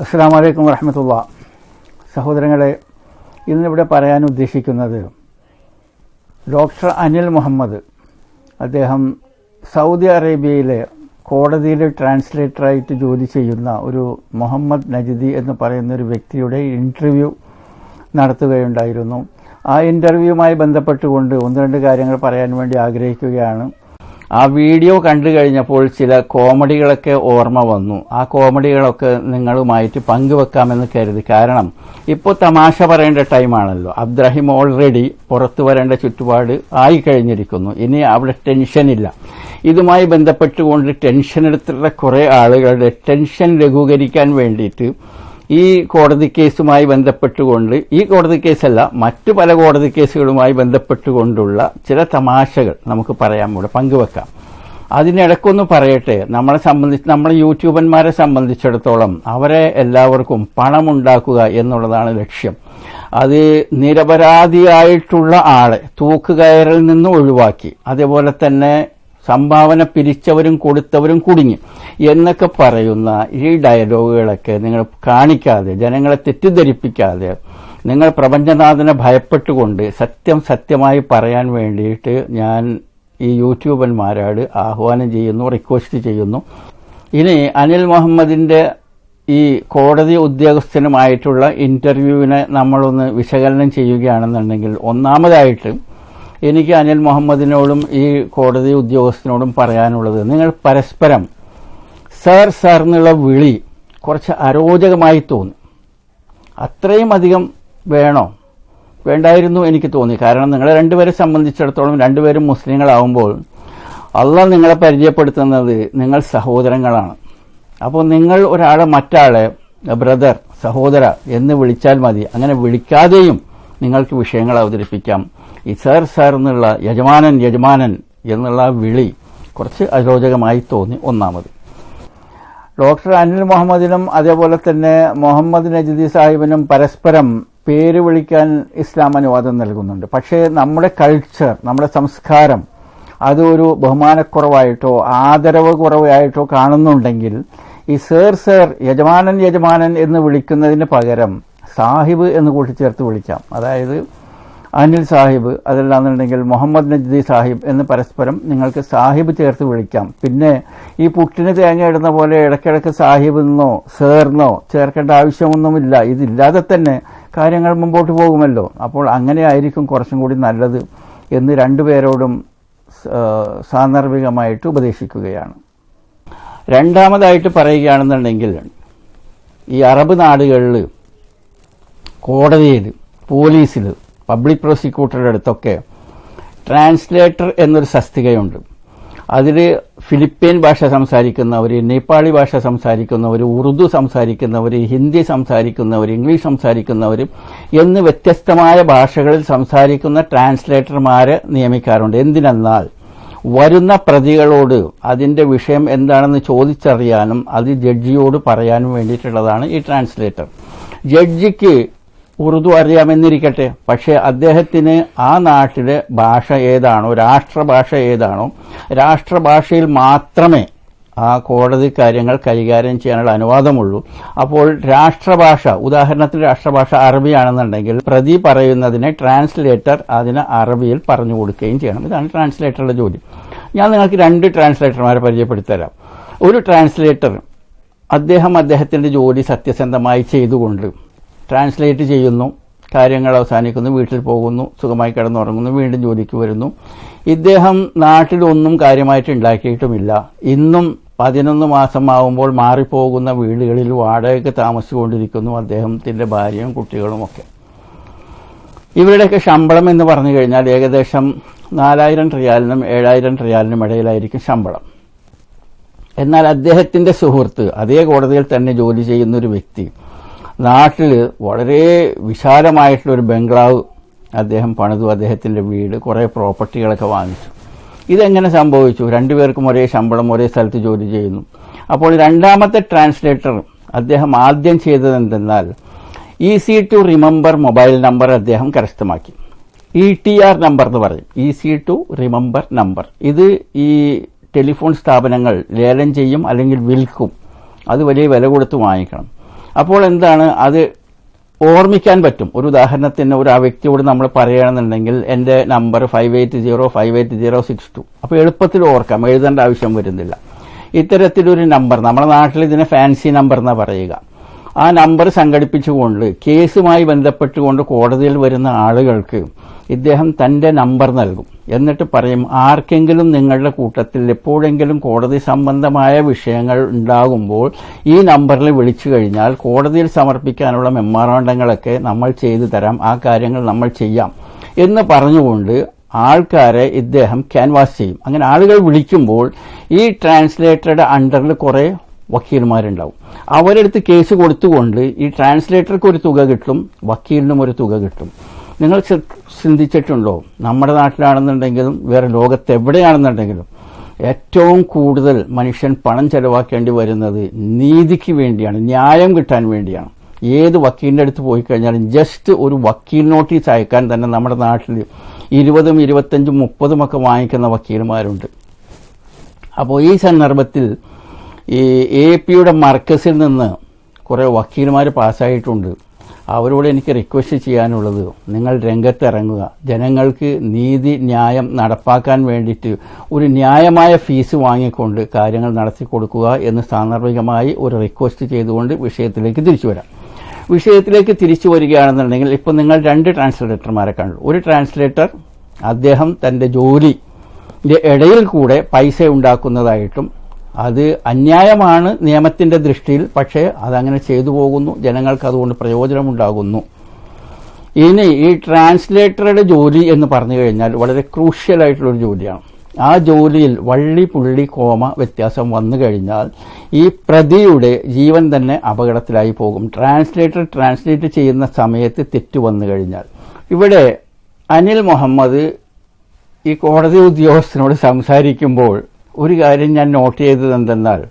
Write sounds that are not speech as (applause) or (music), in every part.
അസ്സാം വലൈക്കും വരഹമത്തുള്ള സഹോദരങ്ങളെ ഇന്നിവിടെ പറയാൻ ഉദ്ദേശിക്കുന്നത് ഡോക്ടർ അനിൽ മുഹമ്മദ് അദ്ദേഹം സൗദി അറേബ്യയിലെ കോടതിയിലെ ട്രാൻസ്ലേറ്ററായിട്ട് ജോലി ചെയ്യുന്ന ഒരു മുഹമ്മദ് നജിദി എന്ന് പറയുന്ന ഒരു വ്യക്തിയുടെ ഇന്റർവ്യൂ നടത്തുകയുണ്ടായിരുന്നു. ആ ഇന്റർവ്യൂവുമായി ബന്ധപ്പെട്ടുകൊണ്ട് ഒന്ന് രണ്ട് കാര്യങ്ങൾ പറയാൻ വേണ്ടി ആഗ്രഹിക്കുകയാണ്. ആ വീഡിയോ കണ്ടു കഴിഞ്ഞപ്പോൾ ചില കോമഡികളൊക്കെ ഓർമ്മ വന്നു. ആ കോമഡികളൊക്കെ നിങ്ങളുമായിട്ട് പങ്കുവെക്കാമെന്ന് കരുതി. കാരണം ഇപ്പോൾ തമാശ പറയേണ്ട ടൈമാണല്ലോ. അബ്ദ്രഹിം ഓൾറെഡി പുറത്തു വരേണ്ട ചുറ്റുപാട് ആയി കഴിഞ്ഞിരിക്കുന്നു ഇനി അവിടെ ടെൻഷനില്ല ഇതുമായി ബന്ധപ്പെട്ടുകൊണ്ട് ടെൻഷൻ എടുത്തിട്ടുള്ള കുറേ ആളുകളുടെ ടെൻഷൻ ലഘൂകരിക്കാൻ വേണ്ടിയിട്ട് ഈ കോടതി കേസുമായി ബന്ധപ്പെട്ടുകൊണ്ട് ഈ കോടതി കേസല്ല മറ്റു പല കോടതി കേസുകളുമായി ബന്ധപ്പെട്ടുകൊണ്ടുള്ള ചില തമാശകൾ നമുക്ക് പറയാൻ ഇവിടെ പങ്കുവെക്കാം. അതിനിടക്കൊന്ന് പറയട്ടെ. നമ്മളെ സംബന്ധിച്ച് നമ്മളെ യൂട്യൂബന്മാരെ സംബന്ധിച്ചിടത്തോളം അവരെ എല്ലാവർക്കും പണമുണ്ടാക്കുക എന്നുള്ളതാണ് ലക്ഷ്യം. അത് നിരപരാധിയായിട്ടുള്ള ആളെ തൂക്കുകയറിൽ നിന്ന് ഒഴിവാക്കി. അതേപോലെ തന്നെ സംഭാവന പിരിച്ചവരും കൊടുത്തവരും കുടുങ്ങി. എന്നൊക്കെ പറയുന്ന ഈ ഡയലോഗുകളൊക്കെ നിങ്ങൾ കാണിക്കാതെ ജനങ്ങളെ തെറ്റിദ്ധരിപ്പിക്കാതെ നിങ്ങൾ പ്രപഞ്ചനാഥനെ ഭയപ്പെട്ടുകൊണ്ട് സത്യം സത്യമായി പറയാൻ വേണ്ടിയിട്ട് ഞാൻ ഈ യൂട്യൂബന്മാരോട് ആഹ്വാനം ചെയ്യുന്നു റിക്വസ്റ്റ് ചെയ്യുന്നു. ഇനി അനിൽ മുഹമ്മദിന്റെ ഈ കോടതി ഉദ്യോഗസ്ഥനുമായിട്ടുള്ള ഇന്റർവ്യൂവിനെ നമ്മളൊന്ന് വിശകലനം ചെയ്യുകയാണെന്നുണ്ടെങ്കിൽ ഒന്നാമതായിട്ട് എനിക്ക് അനിൽ മുഹമ്മദിനോടും ഈ കോടതി ഉദ്യോഗസ്ഥനോടും പറയാനുള്ളത് നിങ്ങൾ പരസ്പരം സർ സർ എന്നുള്ള വിളി കുറച്ച് അരോചകമായി തോന്നി. അത്രയും അധികം വേണോ? വേണ്ടായിരുന്നു എനിക്ക് തോന്നി. കാരണം നിങ്ങളെ രണ്ടുപേരെ സംബന്ധിച്ചിടത്തോളം രണ്ടുപേരും മുസ്ലിങ്ങളാവുമ്പോൾ അള്ള നിങ്ങളെ പരിചയപ്പെടുത്തുന്നത് നിങ്ങൾ സഹോദരങ്ങളാണ്. അപ്പോൾ നിങ്ങൾ ഒരാളെ മറ്റാളെ ബ്രദർ സഹോദര എന്ന് വിളിച്ചാൽ മതി. അങ്ങനെ വിളിക്കാതെയും നിങ്ങൾക്ക് വിഷയങ്ങൾ അവതരിപ്പിക്കാം. ഈ സാർ സാർ എന്നുള്ള യജമാനൻ യജമാനൻ എന്നുള്ള വിളി കുറച്ച് അരോചകമായി തോന്നി ഒന്നാമത്. ഡോക്ടർ അനിൽ മുഹമ്മദിനും അതേപോലെ തന്നെ മുഹമ്മദ് നജീദി സാഹിബിനും പരസ്പരം പേര് വിളിക്കാൻ ഇസ്ലാം അനുവാദം നൽകുന്നുണ്ട്. പക്ഷേ നമ്മുടെ കൾച്ചർ നമ്മുടെ സംസ്കാരം അത് ഒരു ബഹുമാനക്കുറവായിട്ടോ ആദരവ് കുറവായിട്ടോ കാണുന്നുണ്ടെങ്കിൽ ഈ സേർ സേർ യജമാനൻ യജമാനൻ എന്ന് വിളിക്കുന്നതിന് പകരം സാഹിബ് എന്ന് കൂട്ടിച്ചേർത്ത് വിളിക്കാം. അതായത് അനിൽ സാഹിബ് അതല്ലാന്നുണ്ടെങ്കിൽ മുഹമ്മദ് നജ്ദി സാഹിബ് എന്ന് പരസ്പരം നിങ്ങൾക്ക് സാഹിബ് ചേർത്ത് വിളിക്കാം. പിന്നെ ഈ പുട്ടിന് തേങ്ങ ഇടുന്ന പോലെ ഇടയ്ക്കിടയ്ക്ക് സാഹിബ് എന്നോ സേർന്നോ ചേർക്കേണ്ട ആവശ്യമൊന്നുമില്ല. ഇതില്ലാതെ തന്നെ കാര്യങ്ങൾ മുമ്പോട്ട് പോകുമല്ലോ. അപ്പോൾ അങ്ങനെ ആയിരിക്കും കുറച്ചും കൂടി നല്ലത് എന്ന് രണ്ടുപേരോടും സാന്ദർഭികമായിട്ട് ഉപദേശിക്കുകയാണ്. രണ്ടാമതായിട്ട് പറയുകയാണെന്നുണ്ടെങ്കിൽ ഈ അറബ് നാടുകളിൽ കോടതിയിൽ പോലീസിൽ പബ്ലിക് പ്രോസിക്യൂട്ടറുടെ അടുത്തൊക്കെ ട്രാൻസ്ലേറ്റർ എന്നൊരു സസ്തികയുണ്ട്. അതിൽ ഫിലിപ്പീൻ ഭാഷ സംസാരിക്കുന്നവർ നേപ്പാളി ഭാഷ സംസാരിക്കുന്നവർ ഉറുദു സംസാരിക്കുന്നവർ ഹിന്ദി സംസാരിക്കുന്നവർ ഇംഗ്ലീഷ് സംസാരിക്കുന്നവർ എന്ന് വ്യത്യസ്തമായ ഭാഷകളിൽ സംസാരിക്കുന്ന ട്രാൻസ്ലേറ്റർമാരെ നിയമിക്കാറുണ്ട്. എന്തിനെന്നാൽ വരുന്ന പ്രതികളോട് അതിന്റെ വിഷയം എന്താണെന്ന് ചോദിച്ചറിയാനും അത് ജഡ്ജിയോട് പറയാനും വേണ്ടിയിട്ടുള്ളതാണ് ഈ ട്രാൻസ്ലേറ്റർ. ജഡ്ജിക്ക് ഉറുദു അറിയാമെന്നിരിക്കട്ടെ. പക്ഷേ അദ്ദേഹത്തിന് ആ നാട്ടിലെ ഭാഷ ഏതാണോ രാഷ്ട്രഭാഷ ഏതാണോ രാഷ്ട്രഭാഷയിൽ മാത്രമേ ആ കോടതി കാര്യങ്ങൾ കൈകാര്യം ചെയ്യാനുള്ള അനുവാദമുള്ളൂ. അപ്പോൾ രാഷ്ട്രഭാഷ ഉദാഹരണത്തിന് രാഷ്ട്രഭാഷ അറബിയാണെന്നുണ്ടെങ്കിൽ പ്രതി പറയുന്നതിനെ ട്രാൻസ്ലേറ്റർ അതിന് അറബിയിൽ പറഞ്ഞു കൊടുക്കുകയും ചെയ്യണം. ഇതാണ് ട്രാൻസ്ലേറ്ററുടെ ജോലി. ഞാൻ നിങ്ങൾക്ക് രണ്ട് ട്രാൻസ്ലേറ്റർമാരെ പരിചയപ്പെടുത്തരാം ഒരു ട്രാൻസ്ലേറ്റർ അദ്ദേഹം അദ്ദേഹത്തിന്റെ ജോലി സത്യസന്ധമായി ചെയ്തുകൊണ്ട് ട്രാൻസ്ലേറ്റ് ചെയ്യുന്നു കാര്യങ്ങൾ അവസാനിക്കുന്നു വീട്ടിൽ പോകുന്നു സുഖമായി കിടന്നുറങ്ങുന്നു വീണ്ടും ജോലിക്ക് വരുന്നു. ഇദ്ദേഹം നാട്ടിലൊന്നും കാര്യമായിട്ട് ഉണ്ടാക്കിയിട്ടുമില്ല. ഇന്നും പതിനൊന്ന് മാസമാവുമ്പോൾ മാറിപ്പോകുന്ന വീടുകളിൽ വാടകയ്ക്ക് താമസിച്ചുകൊണ്ടിരിക്കുന്നു അദ്ദേഹത്തിന്റെ ഭാര്യയും കുട്ടികളുമൊക്കെ ഇവരുടെയൊക്കെ ശമ്പളം എന്ന് പറഞ്ഞു കഴിഞ്ഞാൽ ഏകദേശം നാലായിരം റിയാലിനും ഏഴായിരം റിയാലിനും ഇടയിലായിരിക്കും ശമ്പളം. എന്നാൽ അദ്ദേഹത്തിന്റെ സുഹൃത്ത് അതേ കോടതിയിൽ തന്നെ ജോലി ചെയ്യുന്ന ഒരു വ്യക്തി നാട്ടിൽ വളരെ വിശാലമായിട്ടുള്ളൊരു ബംഗ്ലാവ് അദ്ദേഹം പണിതു അദ്ദേഹത്തിന്റെ വീട് കുറേ പ്രോപ്പർട്ടികളൊക്കെ വാങ്ങിച്ചു. ഇതെങ്ങനെ സംഭവിച്ചു? രണ്ടുപേർക്കും ഒരേ ശമ്പളം ഒരേ സ്ഥലത്ത് ജോലി ചെയ്യുന്നു. അപ്പോൾ രണ്ടാമത്തെ ട്രാൻസ്ലേറ്റർ അദ്ദേഹം ആദ്യം ചെയ്തത് എന്തെന്നാൽ easy to remember mobile number അദ്ദേഹം കരസ്ഥമാക്കി. ഇ ടി ആർ നമ്പർ എന്ന് പറയും. ഈസി ടു റിമെമ്പർ നമ്പർ ഇത് ഈ ടെലിഫോൺ സ്ഥാപനങ്ങൾ ലേലം ചെയ്യും അല്ലെങ്കിൽ വിൽക്കും. അത് വലിയ വില കൊടുത്ത് വാങ്ങിക്കണം. അപ്പോൾ എന്താണ്? അത് ഓർമ്മിക്കാൻ പറ്റും. ഒരു ഉദാഹരണത്തിന് ഒരു ആ വ്യക്തിയോട് നമ്മൾ പറയുകയാണെന്നുണ്ടെങ്കിൽ എന്റെ number five eight zero five eight zero six two അപ്പോൾ എളുപ്പത്തിൽ ഓർക്കാം. എഴുതേണ്ട ആവശ്യം വരുന്നില്ല. ഇത്തരത്തിലൊരു നമ്പർ നമ്മുടെ നാട്ടിൽ ഇതിനെ ഫാൻസി നമ്പർ എന്നാ പറയുക. ആ നമ്പർ സംഘടിപ്പിച്ചുകൊണ്ട് കേസുമായി ബന്ധപ്പെട്ടുകൊണ്ട് കോടതിയിൽ വരുന്ന ആളുകൾക്ക് ഇദ്ദേഹം തന്റെ നമ്പർ നൽകും. എന്നിട്ട് പറയും ആർക്കെങ്കിലും നിങ്ങളുടെ കൂട്ടത്തിൽ എപ്പോഴെങ്കിലും കോടതി സംബന്ധമായ വിഷയങ്ങൾ ഉണ്ടാകുമ്പോൾ ഈ നമ്പറിൽ വിളിച്ചു കഴിഞ്ഞാൽ കോടതിയിൽ സമർപ്പിക്കാനുള്ള മെമ്മറാണ്ടങ്ങളൊക്കെ നമ്മൾ ചെയ്തു തരാം ആ കാര്യങ്ങൾ നമ്മൾ ചെയ്യാം. എന്ന് പറഞ്ഞുകൊണ്ട് ആൾക്കാരെ ഇദ്ദേഹം ക്യാൻവാസ് ചെയ്യും. അങ്ങനെ ആളുകൾ വിളിക്കുമ്പോൾ ഈ ട്രാൻസ്ലേറ്ററുടെ അണ്ടറിൽ കുറെ വക്കീൽമാരുണ്ടാവും. അവരെടുത്ത് കേസ് കൊടുത്തുകൊണ്ട് ഈ ട്രാൻസ്ലേറ്റർക്ക് ഒരു തുക കിട്ടും വക്കീലിനും ഒരു തുക കിട്ടും. നിങ്ങൾ ചിന്തിച്ചിട്ടുണ്ടോ? നമ്മുടെ നാട്ടിലാണെന്നുണ്ടെങ്കിലും വേറെ ലോകത്ത് എവിടെയാണെന്നുണ്ടെങ്കിലും ഏറ്റവും കൂടുതൽ മനുഷ്യൻ പണം ചെലവാക്കേണ്ടി വരുന്നത് നീതിക്ക് വേണ്ടിയാണ് ന്യായം കിട്ടാൻ വേണ്ടിയാണ്. ഏത് വക്കീലിന്റെ അടുത്ത് പോയി കഴിഞ്ഞാലും ജസ്റ്റ് ഒരു വക്കീൽ നോട്ടീസ് അയക്കാൻ തന്നെ നമ്മുടെ നാട്ടിൽ ഇരുപതും ഇരുപത്തഞ്ചും മുപ്പതും ഒക്കെ വാങ്ങിക്കുന്ന വക്കീലുമാരുണ്ട് അപ്പോൾ ഈ സന്ദർഭത്തിൽ ഈ എ പിയുടെ മർക്കസിൽ നിന്ന് കുറേ വക്കീൽമാർ പാസ്സായിട്ടുണ്ട്. അവരോട് എനിക്ക് റിക്വസ്റ്റ് ചെയ്യാനുള്ളത് നിങ്ങൾ രംഗത്തിറങ്ങുക. ജനങ്ങൾക്ക് നീതി ന്യായം നടപ്പാക്കാൻ വേണ്ടിയിട്ട് ഒരു ന്യായമായ ഫീസ് വാങ്ങിക്കൊണ്ട് കാര്യങ്ങൾ നടത്തി കൊടുക്കുക എന്ന് സാന്ദർഭികമായി ഒരു റിക്വസ്റ്റ് ചെയ്തുകൊണ്ട് വിഷയത്തിലേക്ക് തിരിച്ചു വരാം. വിഷയത്തിലേക്ക് തിരിച്ചു വരികയാണെന്നുണ്ടെങ്കിൽ ഇപ്പം നിങ്ങൾ രണ്ട് ട്രാൻസ്ലേറ്റർമാരെ കണ്ടു. ഒരു ട്രാൻസ്ലേറ്റർ അദ്ദേഹം തന്റെ ജോലി ഇടയിൽ കൂടെ പൈസ ഉണ്ടാക്കുന്നതായിട്ടും അത് അന്യായമാണ് നിയമത്തിന്റെ ദൃഷ്ടിയിൽ പക്ഷേ അതങ്ങനെ ചെയ്തു പോകുന്നു. ജനങ്ങൾക്ക് അതുകൊണ്ട് പ്രയോജനമുണ്ടാകുന്നു. ഇനി ഈ ട്രാൻസ്ലേറ്ററുടെ ജോലി എന്ന് പറഞ്ഞു കഴിഞ്ഞാൽ വളരെ ക്രൂഷ്യൽ ആയിട്ടുള്ള ഒരു ജോലിയാണ്. ആ ജോലിയിൽ വള്ളി പുള്ളി കോമ വ്യത്യാസം വന്നു കഴിഞ്ഞാൽ ഈ പ്രതിയുടെ ജീവൻ തന്നെ അപകടത്തിലായി പോകും. ട്രാൻസ്ലേറ്റർ ട്രാൻസ്ലേറ്റ് ചെയ്യുന്ന സമയത്ത് തെറ്റു വന്നു കഴിഞ്ഞാൽ. ഇവിടെ അനിൽ മുഹമ്മദ് ഈ കോടതി ഉദ്യോഗസ്ഥനോട് സംസാരിക്കുമ്പോൾ ഒരു കാര്യം ഞാൻ നോട്ട് ചെയ്തത് എന്തെന്നാൽ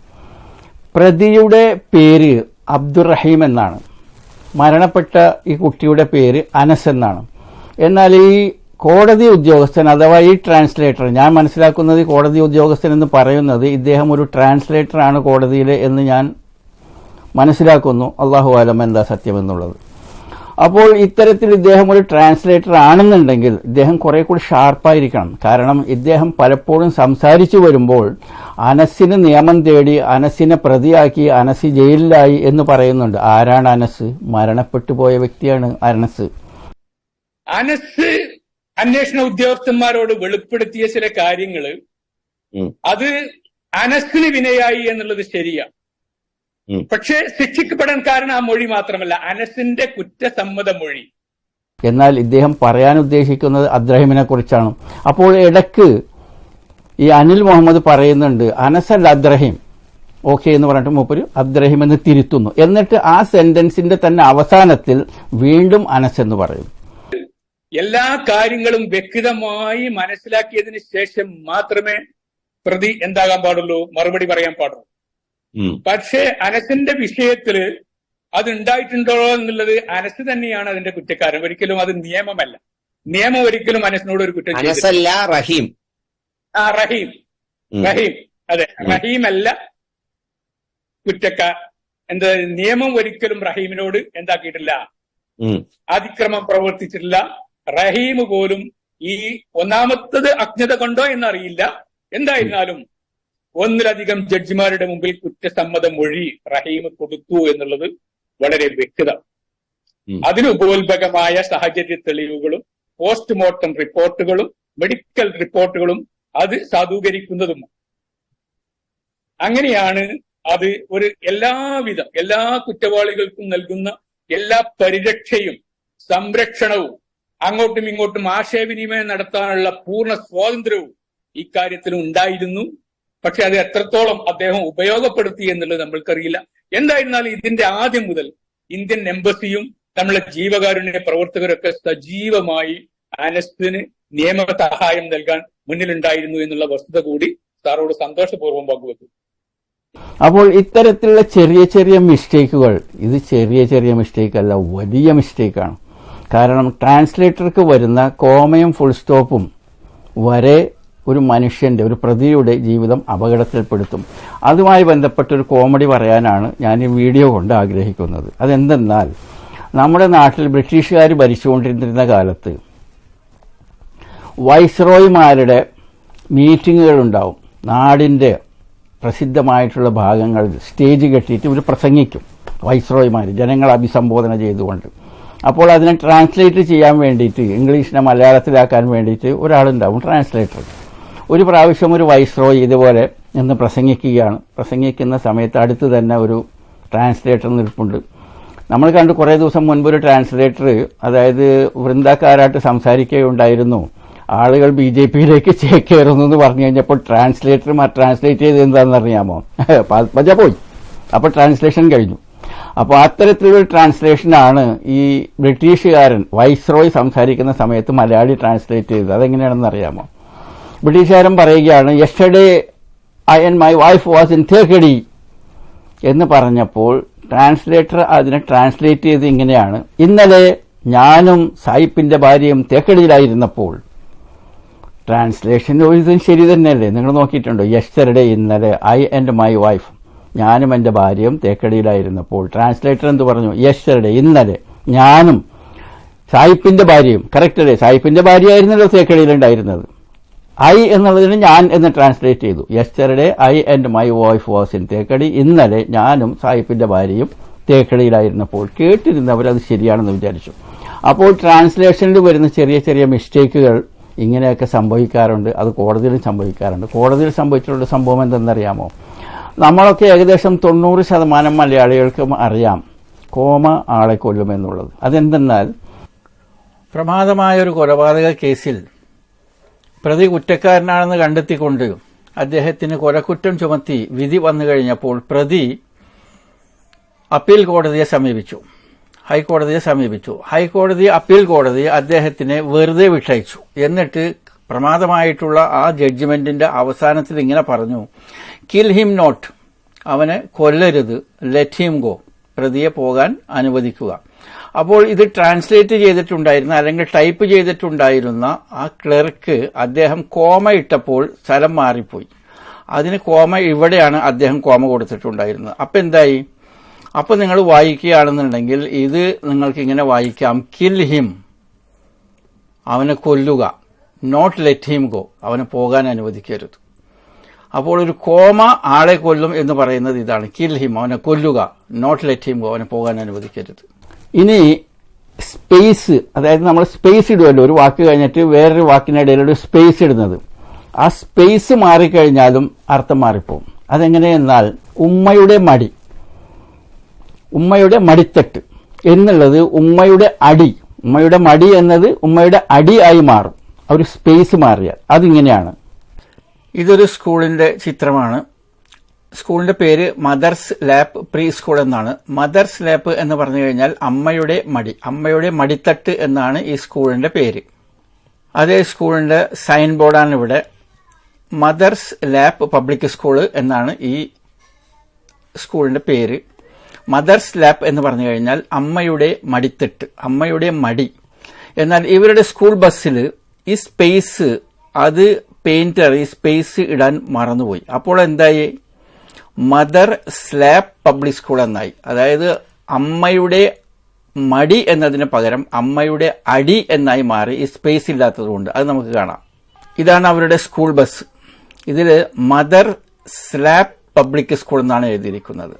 പ്രതിയുടെ പേര് അബ്ദുറഹീം എന്നാണ്. മരണപ്പെട്ട ഈ കുട്ടിയുടെ പേര് അനസ് എന്നാണ്. എന്നാൽ ഈ കോടതി ഉദ്യോഗസ്ഥൻ അഥവാ ഈ ട്രാൻസ്ലേറ്റർ ഞാൻ മനസ്സിലാക്കുന്നത് കോടതി ഉദ്യോഗസ്ഥൻ എന്ന് പറയുന്നത് ഇദ്ദേഹം ഒരു ട്രാൻസ്ലേറ്ററാണ് കോടതിയിൽ എന്ന് ഞാൻ മനസ്സിലാക്കുന്നു. അള്ളാഹു ആലം എന്താ സത്യം എന്നുള്ളത്. അപ്പോൾ ഇത്തരത്തിൽ ഇദ്ദേഹം ഒരു ട്രാൻസ്ലേറ്റർ ആണെന്നുണ്ടെങ്കിൽ ഇദ്ദേഹം കുറെ കൂടി ഷാർപ്പായിരിക്കണം കാരണം ഇദ്ദേഹം പലപ്പോഴും സംസാരിച്ചു വരുമ്പോൾ അനസിന് നിയമം തേടി അനസിനെ പ്രതിയാക്കി അനസ് ജയിലിലായി എന്ന് പറയുന്നുണ്ട്. ആരാണ് അനസ്? മരണപ്പെട്ടു പോയ വ്യക്തിയാണ് അനസ്. അനസ് അന്വേഷണ ഉദ്യോഗസ്ഥന്മാരോട് വെളിപ്പെടുത്തിയ ചില കാര്യങ്ങൾ അത് അനസിന് വിനയായി എന്നുള്ളത് ശരിയാ. ഉം. പക്ഷേ ശിക്ഷിക്കപ്പെടാൻ കാരണം ആ മൊഴി മാത്രമല്ല അനസിന്റെ കുറ്റസമ്മത മൊഴി എന്നാൽ ഇദ്ദേഹം പറയാൻ ഉദ്ദേശിക്കുന്നത് അബ്ദ്രഹിമിനെ കുറിച്ചാണ്. അപ്പോൾ ഇടയ്ക്ക് ഈ അനിൽ മുഹമ്മദ് പറയുന്നുണ്ട് അനസൽ അബ്ദ്രഹിം ഓക്കെ എന്ന് പറഞ്ഞിട്ട് മൂപ്പര് അബ്ദ്രഹിം എന്ന് തിരുത്തുന്നു. എന്നിട്ട് ആ സെന്റൻസിന്റെ തന്നെ അവസാനത്തിൽ വീണ്ടും അനസ് എന്ന് പറയും. എല്ലാ കാര്യങ്ങളും വ്യക്തമായി മനസ്സിലാക്കിയതിന് ശേഷം മാത്രമേ പ്രതി എന്താകാൻ പാടുള്ളൂ? മറുപടി പറയാൻ പാടുള്ളൂ. പക്ഷേ അനസിന്റെ വിഷയത്തിൽ അത് ഉണ്ടായിട്ടുണ്ടോ എന്നുള്ളത് അനസ് തന്നെയാണ് അതിന്റെ കുറ്റക്കാരൻ. ഒരിക്കലും അത് നിയമമല്ല. നിയമം ഒരിക്കലും അനസിനോട് ഒരു കുറ്റം അനസല്ല റഹീം. ആ റഹീം. റഹീം. അതെ റഹീം അല്ല കുറ്റക്കാർ എന്താ നിയമം ഒരിക്കലും റഹീമിനോട് എന്താക്കിയിട്ടില്ല. അതിക്രമം പ്രവർത്തിച്ചിട്ടില്ല. റഹീം പോലും ഈ ഒന്നാമത്തത് അജ്ഞത കൊണ്ടോ എന്നറിയില്ല. എന്തായിരുന്നാലും ഒന്നിലധികം ജഡ്ജിമാരുടെ മുമ്പിൽ കുറ്റസമ്മത മൊഴി റഹീം കൊടുത്തു എന്നുള്ളത് വളരെ വ്യക്തത. അതിനുപോത്ഭകമായ സാഹചര്യ തെളിവുകളും പോസ്റ്റ്മോർട്ടം റിപ്പോർട്ടുകളും മെഡിക്കൽ റിപ്പോർട്ടുകളും അത് സാധൂകരിക്കുന്നതും. അങ്ങനെയാണ് അത് ഒരു എല്ലാവിധം എല്ലാ കുറ്റവാളികൾക്കും നൽകുന്ന എല്ലാ പരിരക്ഷയും സംരക്ഷണവും അങ്ങോട്ടും ഇങ്ങോട്ടും ആശയവിനിമയം നടത്താനുള്ള പൂർണ സ്വാതന്ത്ര്യവും ഇക്കാര്യത്തിൽ ഉണ്ടായിരുന്നു പക്ഷെ അത് എത്രത്തോളം അദ്ദേഹം ഉപയോഗപ്പെടുത്തി എന്നുള്ളത് നമ്മൾക്കറിയില്ല. എന്തായിരുന്നാലും ഇതിന്റെ ആദ്യം മുതൽ ഇന്ത്യൻ എംബസിയും നമ്മളെ ജീവകാരുണ്യ പ്രവർത്തകരൊക്കെ സജീവമായി ആനസ്തിന് നിയമ സഹായം നൽകാൻ മുന്നിലുണ്ടായിരുന്നു എന്നുള്ള വസ്തുത കൂടി സാറോട് സന്തോഷപൂർവം പങ്കുവെക്കും അപ്പോൾ ഇത്തരത്തിലുള്ള ചെറിയ ചെറിയ മിസ്റ്റേക്കുകൾ ഇത് ചെറിയ ചെറിയ മിസ്റ്റേക്ക് അല്ല വലിയ മിസ്റ്റേക്കാണ്. കാരണം ട്രാൻസ്ലേറ്റർക്ക് വരുന്ന കോമയും ഫുൾ സ്റ്റോപ്പും വരെ ഒരു മനുഷ്യന്റെ ഒരു പ്രതിയുടെ ജീവിതം അപകടത്തിൽപ്പെടുത്തും. അതുമായി ബന്ധപ്പെട്ട ഒരു കോമഡി പറയാനാണ് ഞാൻ ഈ വീഡിയോ കൊണ്ട് ആഗ്രഹിക്കുന്നത്. അതെന്തെന്നാൽ നമ്മുടെ നാട്ടിൽ ബ്രിട്ടീഷുകാർ ഭരിച്ചുകൊണ്ടിരുന്ന കാലത്ത് വൈസ്രോയിമാരുടെ മീറ്റിങ്ങുകൾ ഉണ്ടാവും നാടിന്റെ പ്രസിദ്ധമായിട്ടുള്ള ഭാഗങ്ങളിൽ സ്റ്റേജ് കെട്ടിയിട്ട് ഇവർ പ്രസംഗിക്കും വൈസ്രോയിമാർ ജനങ്ങളെ അഭിസംബോധന ചെയ്തുകൊണ്ട്. അപ്പോൾ അതിനെ ട്രാൻസ്ലേറ്റ് ചെയ്യാൻ വേണ്ടിയിട്ട് ഇംഗ്ലീഷിനെ മലയാളത്തിലാക്കാൻ വേണ്ടിയിട്ട് ഒരാളുണ്ടാവും ട്രാൻസ്ലേറ്റർ. ഒരു പ്രാവശ്യം ഒരു വൈസ്രോയ് ഇതുപോലെ എന്ന് പ്രസംഗിക്കുകയാണ്. പ്രസംഗിക്കുന്ന സമയത്ത് അടുത്ത് തന്നെ ഒരു ട്രാൻസ്ലേറ്റർ നിൽപ്പുണ്ട് നമ്മൾ കണ്ട് കുറേ ദിവസം മുൻപ് ഒരു ട്രാൻസ്ലേറ്റർ അതായത് വൃന്ദക്കാരായിട്ട് സംസാരിക്കുകയുണ്ടായിരുന്നു. ആളുകൾ ബി ജെ പിയിലേക്ക് ചേക്കേറുന്നു എന്ന് പറഞ്ഞു കഴിഞ്ഞപ്പോൾ ട്രാൻസ്ലേറ്റർ ട്രാൻസ്ലേറ്റ് ചെയ്ത് എന്താണെന്ന് അറിയാമോ? (laughs) പത്മജ പോയി. അപ്പോൾ ട്രാൻസ്ലേഷൻ കഴിഞ്ഞു. അപ്പോൾ അത്തരത്തിലൊരു ട്രാൻസ്ലേഷനാണ് ഈ ബ്രിട്ടീഷുകാരൻ വൈസ്രോയ് സംസാരിക്കുന്ന സമയത്ത് മലയാളി ട്രാൻസ്ലേറ്റ് ചെയ്തത്. അതെങ്ങനെയാണെന്ന് അറിയാമോ? ബ്രിട്ടീഷുകാരൻ പറയുകയാണ് yesterday I and my wife was in Thekkady എന്ന് പറഞ്ഞപ്പോൾ ട്രാൻസ്ലേറ്റർ അതിനെ ട്രാൻസ്ലേറ്റ് ചെയ്ത് ഇങ്ങനെയാണ് ഇന്നലെ ഞാനും സായിപ്പിന്റെ ഭാര്യയും തേക്കടിയിലായിരുന്നപ്പോൾ ട്രാൻസ്ലേഷൻ ഒരു ശരി തന്നെയല്ലേ? നിങ്ങൾ നോക്കിയിട്ടുണ്ടോ? യെസ്റ്റർഡേ ഇന്നലെ ഐ ആൻഡ് മൈ വൈഫ് ഞാനും എന്റെ ഭാര്യയും തേക്കടിയിലായിരുന്നപ്പോൾ ട്രാൻസ്ലേറ്റർ എന്ത് പറഞ്ഞു? യെസ്റ്റർഡേ ഇന്നലെ ഞാനും സായിപ്പിന്റെ ഭാര്യയും കറക്റ്റ് അല്ലേ? സായിപ്പിന്റെ ഭാര്യയായിരുന്നല്ലോ തേക്കടിയിലുണ്ടായിരുന്നത്. ഐ എന്നുള്ളതിന് ഞാൻ എന്ന് ട്രാൻസ്ലേറ്റ് ചെയ്തു. Yesterday I and my wife was in Thekkady ഇന്നലെ ഞാനും സാഹിബിന്റെ ഭാര്യയും തേക്കടിയിലായിരുന്നപ്പോൾ കേട്ടിരുന്നവർ അത് ശരിയാണെന്ന് വിചാരിച്ചു. അപ്പോൾ ട്രാൻസ്ലേഷനിൽ വരുന്ന ചെറിയ ചെറിയ മിസ്റ്റേക്കുകൾ ഇങ്ങനെയൊക്കെ സംഭവിക്കാറുണ്ട്. അത് കോടതിയിൽ സംഭവിക്കാറുണ്ട്. കോടതിയിൽ സംഭവിച്ചിട്ടുള്ള സംഭവം എന്തെന്നറിയാമോ? നമ്മളൊക്കെ ഏകദേശം തൊണ്ണൂറ് ശതമാനം മലയാളികൾക്കും അറിയാം കോമ ആളെ കൊല്ലുമെന്നുള്ളത് അതെന്തെന്നാൽ പ്രമാദമായ ഒരു കൊലപാതക കേസിൽ പ്രതി കുറ്റക്കാരനാണെന്ന് കണ്ടെത്തിക്കൊണ്ട് അദ്ദേഹത്തിന് കൊലക്കുറ്റം ചുമത്തി വിധി വന്നു കഴിഞ്ഞപ്പോൾ പ്രതി അപ്പീൽ കോടതിയെ സമീപിച്ചു. ഹൈക്കോടതിയെ സമീപിച്ചു. ഹൈക്കോടതി അപ്പീൽ കോടതി അദ്ദേഹത്തിനെ വെറുതെ വിട്ടയച്ചു. എന്നിട്ട് പ്രമാദമായിട്ടുള്ള ആ ജഡ്ജ്മെന്റിന്റെ അവസാനത്തിൽ ഇങ്ങനെ പറഞ്ഞു കിൽ ഹിം നോട്ട് അവനെ കൊല്ലരുത്. ലെറ്റ് ഹിം ഗോ പ്രതിയെ പോകാൻ അനുവദിക്കുക. അപ്പോൾ ഇത് ട്രാൻസ്ലേറ്റ് ചെയ്തിട്ടുണ്ടായിരുന്ന അല്ലെങ്കിൽ ടൈപ്പ് ചെയ്തിട്ടുണ്ടായിരുന്ന ആ ക്ലർക്ക് അദ്ദേഹം കോമ ഇട്ടപ്പോൾ സ്ഥലം മാറിപ്പോയി. അതിന് കോമ ഇവിടെയാണ് അദ്ദേഹം കോമ കൊടുത്തിട്ടുണ്ടായിരുന്നത്. അപ്പം എന്തായി? അപ്പോൾ നിങ്ങൾ വായിക്കുകയാണെന്നുണ്ടെങ്കിൽ ഇത് നിങ്ങൾക്ക് ഇങ്ങനെ വായിക്കാം. കിൽ ഹിം അവനെ കൊല്ലുക. നോട്ട് ലെറ്റ് ഹിം ഗോ അവനെ പോകാൻ അനുവദിക്കരുത്. അപ്പോൾ ഒരു കോമ ആളെ കൊല്ലും എന്ന് പറയുന്നത് ഇതാണ്. കിൽ ഹിം അവനെ കൊല്ലുക. നോട്ട് ലെറ്റ് ഹിം ഗോ അവനെ പോകാൻ അനുവദിക്കരുത്. ഇനി സ്പേസ് അതായത് നമ്മൾ സ്പേസ് ഇടുമല്ലോ ഒരു വാക്ക് കഴിഞ്ഞിട്ട് വേറൊരു വാക്കിനിടയിൽ ഒരു സ്പേസ് ഇടുന്നത്. ആ സ്പേസ് മാറിക്കഴിഞ്ഞാലും അർത്ഥം മാറിപ്പോവും. അതെങ്ങനെയെന്നാൽ ഉമ്മയുടെ മടി. ഉമ്മയുടെ മടിത്തട്ട് എന്നുള്ളത് ഉമ്മയുടെ അടി. ഉമ്മയുടെ മടി എന്നത് ഉമ്മയുടെ അടി ആയി മാറും ഒരു സ്പേസ് മാറിയാൽ അതിങ്ങനെയാണ്. ഇതൊരു സ്കൂളിന്റെ ചിത്രമാണ്. സ്കൂളിന്റെ പേര് മദർസ് ലാപ്പ് പ്രീ സ്കൂൾ എന്നാണ്. മദർസ് ലാപ്പ് എന്ന് പറഞ്ഞു കഴിഞ്ഞാൽ അമ്മയുടെ മടി അമ്മയുടെ മടിത്തട്ട് എന്നാണ് ഈ സ്കൂളിന്റെ പേര്. അതേ സ്കൂളിന്റെ സൈൻ ബോർഡാണ് ഇവിടെ. മദർസ് ലാപ്പ് പബ്ലിക് സ്കൂൾ എന്നാണ് ഈ സ്കൂളിന്റെ പേര്. മദർസ് ലാപ്പ് എന്ന് പറഞ്ഞു കഴിഞ്ഞാൽ അമ്മയുടെ മടിത്തട്ട് അമ്മയുടെ മടി. എന്നാൽ ഇവരുടെ സ്കൂൾ ബസ്സിൽ ഈ സ്പേസ് അത് പെയിന്റർ ഈ സ്പേസ് ഇടാൻ മറന്നുപോയി. അപ്പോൾ എന്തായി? മദർ സ്ലാബ് പബ്ലിക് സ്കൂൾ എന്നായി. അതായത് അമ്മയുടെ മടി എന്നതിന് പകരം അമ്മയുടെ അടി എന്നായി മാറി ഈ സ്പേസ് ഇല്ലാത്തതുകൊണ്ട്. അത് നമുക്ക് കാണാം. ഇതാണ് അവരുടെ സ്കൂൾ ബസ് ഇതിൽ മദർ സ്ലാബ് പബ്ലിക് സ്കൂൾ എന്നാണ് എഴുതിയിരിക്കുന്നത്.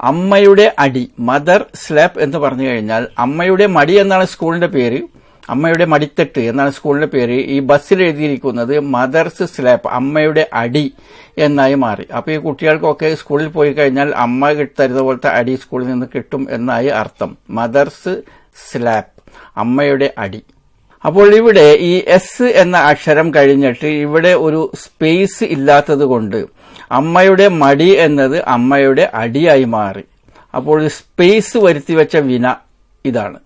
അമ്മയുടെ അടി മദർ സ്ലാബ് എന്ന് പറഞ്ഞു കഴിഞ്ഞാൽ അമ്മയുടെ മടി എന്നാണ് സ്കൂളിന്റെ പേര്. അമ്മയുടെ മടിത്തട്ട് എന്നാണ് സ്കൂളിന്റെ പേര്. ഈ ബസ്സിൽ എഴുതിയിരിക്കുന്നത് മദർസ് സ്ലാപ്പ് അമ്മയുടെ അടി എന്നായി മാറി. അപ്പോൾ ഈ കുട്ടികൾക്കൊക്കെ സ്കൂളിൽ പോയി കഴിഞ്ഞാൽ അമ്മ തരുന്ന പോലത്തെ അടി സ്കൂളിൽ നിന്ന് കിട്ടും എന്നായി അർത്ഥം. മദർസ് സ്ലാപ്പ് അമ്മയുടെ അടി. അപ്പോൾ ഇവിടെ ഈ എസ് എന്ന അക്ഷരം കഴിഞ്ഞിട്ട് ഇവിടെ ഒരു സ്പേസ് ഇല്ലാത്തത് കൊണ്ട് അമ്മയുടെ മടി എന്നത് അമ്മയുടെ അടിയായി മാറി. അപ്പോൾ സ്പേസ് വരുത്തി വെച്ച വിന ഇതാണ്.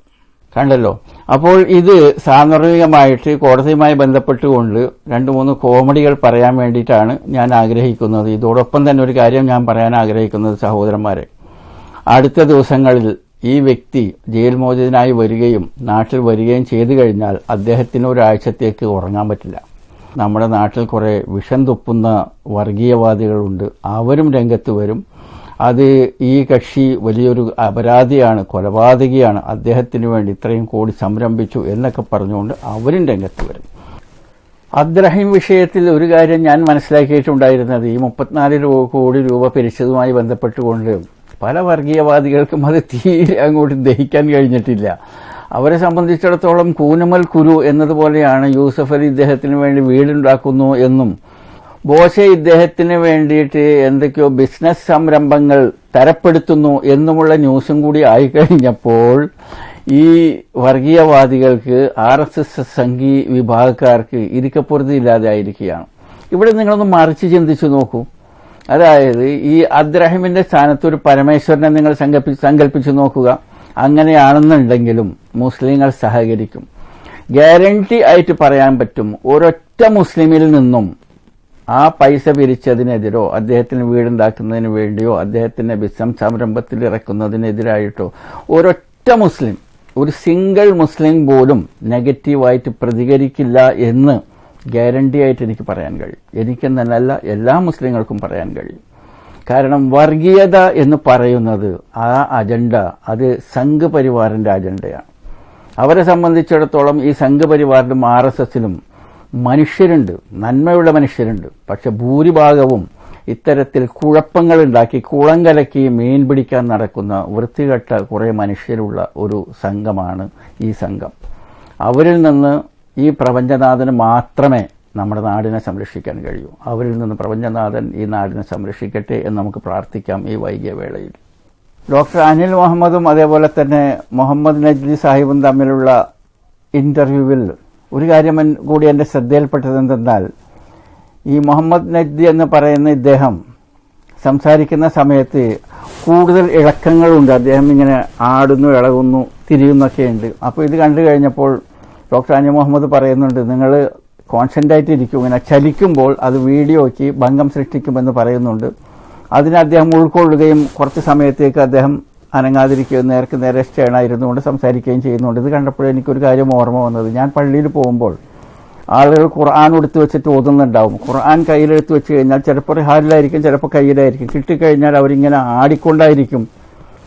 കണ്ടല്ലോ. അപ്പോൾ ഇത് സാന്ദർഭികമായിട്ട് കോടതിയുമായി ബന്ധപ്പെട്ടുകൊണ്ട് രണ്ട് മൂന്ന് കോമഡികൾ പറയാൻ വേണ്ടിയിട്ടാണ് ഞാൻ ആഗ്രഹിക്കുന്നത്. ഇതോടൊപ്പം തന്നെ ഒരു കാര്യം ഞാൻ പറയാൻ ആഗ്രഹിക്കുന്നത് സഹോദരന്മാരെ. അടുത്ത ദിവസങ്ങളിൽ ഈ വ്യക്തി ജയിൽ മോചിതനായി വരികയും നാട്ടിൽ വരികയും ചെയ്തു കഴിഞ്ഞാൽ അദ്ദേഹത്തിന് ഒരാഴ്ചത്തേക്ക് ഉറങ്ങാൻ പറ്റില്ല. നമ്മുടെ നാട്ടിൽ കുറേ വിഷം തുപ്പുന്ന വർഗീയവാദികളുണ്ട്. അവരും രംഗത്ത് വരും. അത് ഈ കക്ഷി വലിയൊരു അപരാധിയാണ് കൊലപാതകിയാണ്. അദ്ദേഹത്തിന് വേണ്ടി ഇത്രയും കോടി സംരംഭിച്ചു എന്നൊക്കെ പറഞ്ഞുകൊണ്ട് അവരും രംഗത്ത് വരും അബ്ദ്രഹിം വിഷയത്തിൽ ഒരു കാര്യം ഞാൻ മനസ്സിലാക്കിയിട്ടുണ്ടായിരുന്നത്. ഈ മുപ്പത്തിനാല് കോടി രൂപ പിരിച്ചതുമായി ബന്ധപ്പെട്ടുകൊണ്ട് പല വർഗീയവാദികൾക്കും അത് തീരെ അങ്ങോട്ട് ദഹിക്കാൻ കഴിഞ്ഞിട്ടില്ല. അവരെ സംബന്ധിച്ചിടത്തോളം കൂനമൽ കുരു എന്നതുപോലെയാണ് യൂസഫ് അലി ഇദ്ദേഹത്തിന് വേണ്ടി വീടുണ്ടാക്കുന്നു എന്നും ബോഷെ ഇദ്ദേഹത്തിന് വേണ്ടിയിട്ട് എന്തൊക്കെയോ ബിസിനസ് സംരംഭങ്ങൾ തരപ്പെടുത്തുന്നു എന്നുമുള്ള ന്യൂസും കൂടി ആയിക്കഴിഞ്ഞപ്പോൾ ഈ വർഗീയവാദികൾക്ക് ആർ എസ് എസ് സംഘി വിഭാഗക്കാർക്ക് ഇരിക്കപ്പുറത്ത് ഇല്ലാതായിരിക്കുകയാണ് ഇവിടെ നിങ്ങളൊന്ന് മറിച്ച് ചിന്തിച്ചു നോക്കൂ. അതായത് ഈ അബ്ദ്രഹിമിന്റെ സ്ഥാനത്ത് ഒരു പരമേശ്വരനെ നിങ്ങൾ സങ്കല്പി- സങ്കല്പിച്ചു നോക്കുക. അങ്ങനെയാണെന്നുണ്ടെങ്കിലും മുസ്ലിങ്ങൾ സഹകരിക്കും. ഗ്യാരണ്ടി ആയിട്ട് പറയാൻ പറ്റും. ഒരൊറ്റ മുസ്ലിമിൽ നിന്നും ആ പൈസ പിരിച്ചതിനെതിരോ അദ്ദേഹത്തിന് വീടുണ്ടാക്കുന്നതിന് വേണ്ടിയോ അദ്ദേഹത്തിന്റെ ബിസം സംരംഭത്തിൽ ഇറക്കുന്നതിനെതിരായിട്ടോ ഒരൊറ്റ മുസ്ലിം ഒരു സിംഗിൾ മുസ്ലിം പോലും നെഗറ്റീവായിട്ട് പ്രതികരിക്കില്ല എന്ന് ഗ്യാരണ്ടി ആയിട്ട് എനിക്ക് പറയാൻ കഴിയും. എനിക്കെന്നല്ല എല്ലാ മുസ്ലിങ്ങൾക്കും പറയാൻ കഴിയും. കാരണം വർഗീയത എന്ന് പറയുന്നത് ആ അജണ്ട അത് സംഘ് പരിവാറിന്റെ അജണ്ടയാണ് അവരെ സംബന്ധിച്ചിടത്തോളം ഈ സംഘപരിവാറിലും ആർ എസ് എസിലും മനുഷ്യരുണ്ട്. നന്മയുള്ള മനുഷ്യരുണ്ട്. പക്ഷെ ഭൂരിഭാഗവും ഇത്തരത്തിൽ കുഴപ്പങ്ങൾ ഉണ്ടാക്കി കുളം കലക്കി മീൻ പിടിക്കാൻ നടക്കുന്ന വൃത്തികെട്ട കുറേ മനുഷ്യരുള്ള ഒരു സംഘമാണ് ഈ സംഘം. അവരിൽ നിന്ന് ഈ പ്രപഞ്ചനാഥന് മാത്രമേ നമ്മുടെ നാടിനെ സംരക്ഷിക്കാൻ കഴിയൂ. അവരിൽ നിന്ന് പ്രപഞ്ചനാഥൻ ഈ നാടിനെ സംരക്ഷിക്കട്ടെ എന്ന് നമുക്ക് പ്രാർത്ഥിക്കാം ഈ വൈകിയ വേളയിൽ. ഡോക്ടർ അനിൽ മുഹമ്മദും അതേപോലെ തന്നെ മുഹമ്മദ് നജ്ലി സാഹിബും തമ്മിലുള്ള ഇന്റർവ്യൂവിൽ ഒരു കാര്യം കൂടി എന്റെ ശ്രദ്ധയിൽപ്പെട്ടത് എന്തെന്നാൽ ഈ മുഹമ്മദ് നജ്ദി എന്ന് പറയുന്ന ഇദ്ദേഹം സംസാരിക്കുന്ന സമയത്ത് കൂടുതൽ ഇളക്കങ്ങളുണ്ട്. അദ്ദേഹം ഇങ്ങനെ ആടുന്നു ഇളകുന്നു തിരിയുന്നൊക്കെ ഉണ്ട്. അപ്പോൾ ഇത് കണ്ടു കഴിഞ്ഞപ്പോൾ ഡോക്ടർ അനി മുഹമ്മദ് പറയുന്നുണ്ട് നിങ്ങൾ കോൺസെൻട്രേറ്റ് ഇരിക്കും. ഇങ്ങനെ ചലിക്കുമ്പോൾ അത് വീഡിയോയ്ക്ക് ഭംഗം സൃഷ്ടിക്കുമെന്ന് പറയുന്നുണ്ട്. അതിനെ അദ്ദേഹം ഉൾക്കൊള്ളുകയും കുറച്ച് സമയത്തേക്ക് അദ്ദേഹം അനങ്ങാതിരിക്കുകയും നേർക്ക് നേരെ സ്റ്റേണായിരുന്നു കൊണ്ട് സംസാരിക്കുകയും ചെയ്യുന്നുണ്ട്. ഇത് കണ്ടപ്പോൾ എനിക്കൊരു കാര്യം ഓർമ്മ വന്നത്. ഞാൻ പള്ളിയിൽ പോകുമ്പോൾ ആളുകൾ ഖുർആൻ എടുത്തു വെച്ചിട്ട് ഓതുന്നുണ്ടാവും. ഖുർആൻ കയ്യിലെടുത്ത് വെച്ച് കഴിഞ്ഞാൽ ചിലപ്പോൾ ഹാലിലായിരിക്കും ചിലപ്പോൾ കയ്യിലായിരിക്കും. കിട്ടിക്കഴിഞ്ഞാൽ അവരിങ്ങനെ ആടിക്കൊണ്ടായിരിക്കും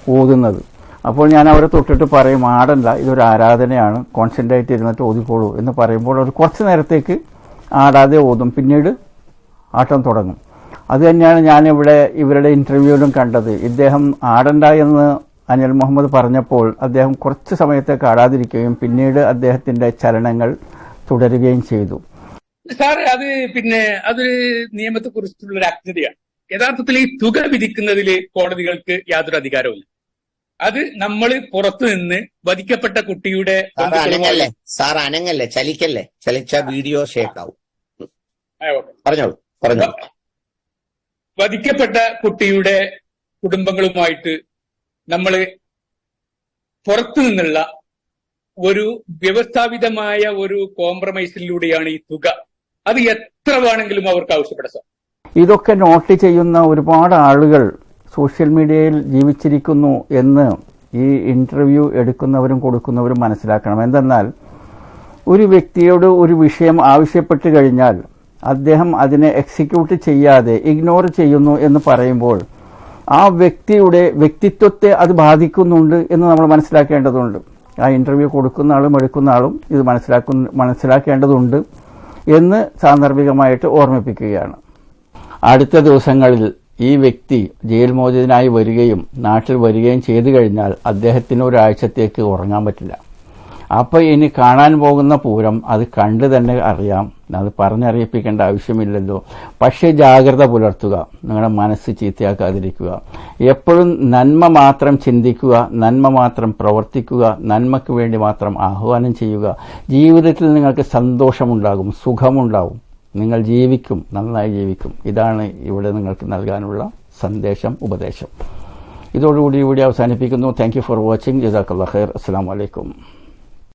ഓതുന്നത്. അപ്പോൾ ഞാൻ അവരെ തൊട്ടിട്ട് പറയും ആടല്ല ഇതൊരു ആരാധനയാണ്. കോൺസെൻട്രേറ്റ് ഇരുന്നിട്ട് ഓതിക്കോളൂ എന്ന് പറയുമ്പോൾ അവർ കുറച്ച് നേരത്തേക്ക് ആടാതെ ഓതും. പിന്നീട് ആട്ടം തുടങ്ങും. അത് തന്നെയാണ് ഞാനിവിടെ ഇവിടെ ഇവരുടെ ഇന്റർവ്യൂവിലും കണ്ടത്. ഇദ്ദേഹം ആടണ്ട എന്ന് അനിൽ മുഹമ്മദ് പറഞ്ഞപ്പോൾ അദ്ദേഹം കുറച്ച് സമയത്തേക്ക് ആടാതിരിക്കുകയും പിന്നീട് അദ്ദേഹത്തിന്റെ ചലനങ്ങൾ തുടരുകയും ചെയ്തു. സാർ അത് പിന്നെ അതൊരു നിയമത്തെ കുറിച്ചുള്ള ഒരു അജ്ഞതയാണ്. യഥാർത്ഥത്തിൽ ഈ തുക വിധിക്കുന്നതിൽ കോടതികൾക്ക് യാതൊരു അധികാരവുമില്ല. അത് നമ്മൾ പുറത്തു നിന്ന് വധിക്കപ്പെട്ട കുട്ടിയുടെ സാർ അനങ്ങല്ലേ? സാർ അനങ്ങല്ലേ? ചലിക്കല്ലേ? ചലിച്ച വീഡിയോ ഷേക്കാവും. പറഞ്ഞോളൂ പറഞ്ഞോളൂ. വധിക്കപ്പെട്ട കുട്ടിയുടെ കുടുംബങ്ങളുമായിട്ട് നമ്മൾ പുറത്തു നിന്നുള്ള ഒരു വ്യവസ്ഥാപിതമായ ഒരു കോംപ്രമൈസിലൂടെയാണ് ഈ തുക. അത് എത്ര വേണമെങ്കിലും അവർക്ക് ആവശ്യപ്പെടാം ഇതൊക്കെ നോട്ട് ചെയ്യുന്ന ഒരുപാട് ആളുകൾ സോഷ്യൽ മീഡിയയിൽ ജീവിച്ചിരിക്കുന്നു എന്ന് ഈ ഇന്റർവ്യൂ എടുക്കുന്നവരും കൊടുക്കുന്നവരും മനസ്സിലാക്കണം. എന്തെന്നാൽ ഒരു വ്യക്തിയോട് ഒരു വിഷയം ആവശ്യപ്പെട്ട് കഴിഞ്ഞാൽ അദ്ദേഹം അതിനെ എക്സിക്യൂട്ട് ചെയ്യാതെ ഇഗ്നോർ ചെയ്യുന്നു എന്ന് പറയുമ്പോൾ ആ വ്യക്തിയുടെ വ്യക്തിത്വത്തെ അത് ബാധിക്കുന്നുണ്ട് എന്ന് നമ്മൾ മനസ്സിലാക്കേണ്ടതുണ്ട്. ആ ഇന്റർവ്യൂ കൊടുക്കുന്ന ആളും എടുക്കുന്ന ആളും ഇത് മനസ്സിലാക്കുന്ന മനസ്സിലാക്കേണ്ടതുണ്ട് എന്ന് സാന്ദർഭികമായിട്ട് ഓർമ്മിപ്പിക്കുകയാണ്. അടുത്ത ദിവസങ്ങളിൽ ഈ വ്യക്തി ജയിൽ മോചിതനായി വരികയും നാട്ടിൽ വരികയും ചെയ്തു കഴിഞ്ഞാൽ അദ്ദേഹത്തിന് ഒരാഴ്ചത്തേക്ക് ഉറങ്ങാൻ പറ്റില്ല. അപ്പോൾ ഇനി കാണാൻ പോകുന്ന പൂരം അത് കണ്ടു തന്നെ അറിയാം. അത് പറഞ്ഞറിയിപ്പിക്കേണ്ട ആവശ്യമില്ലല്ലോ. പക്ഷേ ജാഗ്രത പുലർത്തുക. നിങ്ങളുടെ മനസ്സ് ചീത്തയാക്കാതിരിക്കുക. എപ്പോഴും നന്മ മാത്രം ചിന്തിക്കുക നന്മ മാത്രം പ്രവർത്തിക്കുക നന്മയ്ക്ക് വേണ്ടി മാത്രം ആഹ്വാനം ചെയ്യുക. ജീവിതത്തിൽ നിങ്ങൾക്ക് സന്തോഷമുണ്ടാകും സുഖമുണ്ടാകും. നിങ്ങൾ ജീവിക്കും നന്നായി ജീവിക്കും. ഇതാണ് ഇവിടെ നിങ്ങൾക്ക് നൽകാനുള്ള സന്ദേശം ഉപദേശം. ഇതോടുകൂടി ഇവിടെ അവസാനിപ്പിക്കുന്നു. താങ്ക് യു ഫോർ വാച്ചിങ് ജസാഖ് ഖൈർ. അസ്സാം വലൈക്കും